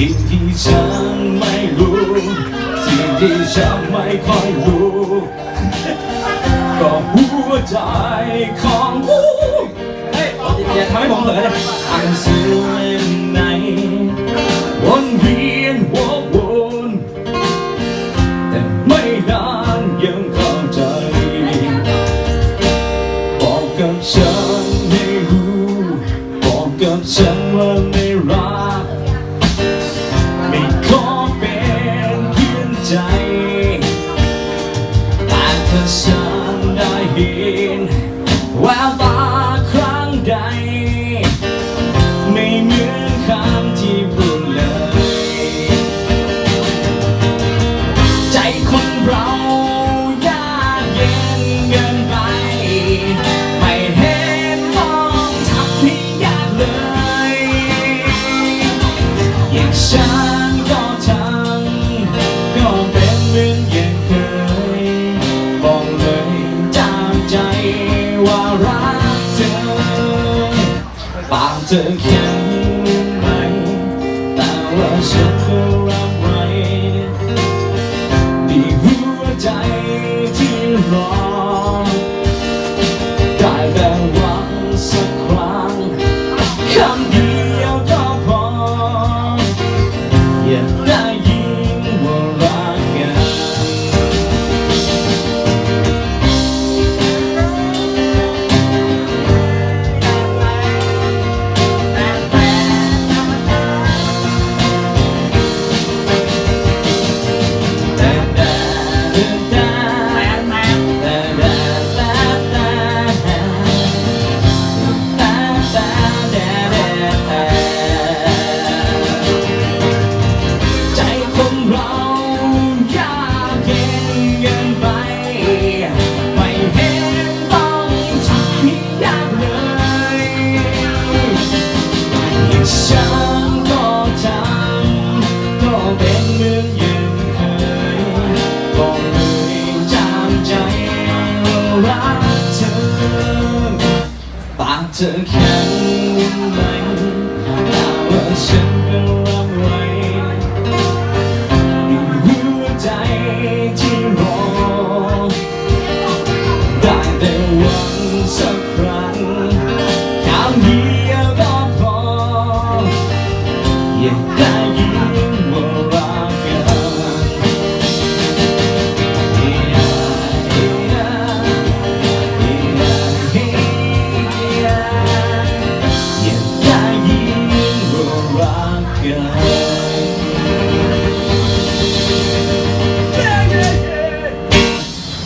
ฉันไม่รู้ สิ่งที่ฉันไม่ค่อยรู้ ก็หัวใจของผู้เฮ้ยอย่าทำให้ผมเผลอเลยอ่านเสื่อมในวนเวียนหัววนแต่ไม่นานยังเข้าใจบอกกับฉัน ฉันได้เห็นแวว ปาก ย็นเกินไป ไม่เห็นต้องทิ้ได้เลยฉันก็ทำก็เป็นเรื่องยืนเคยก็เลยจำใจรักเธอปากเธอแข็งไว้แต่ว่าฉันก็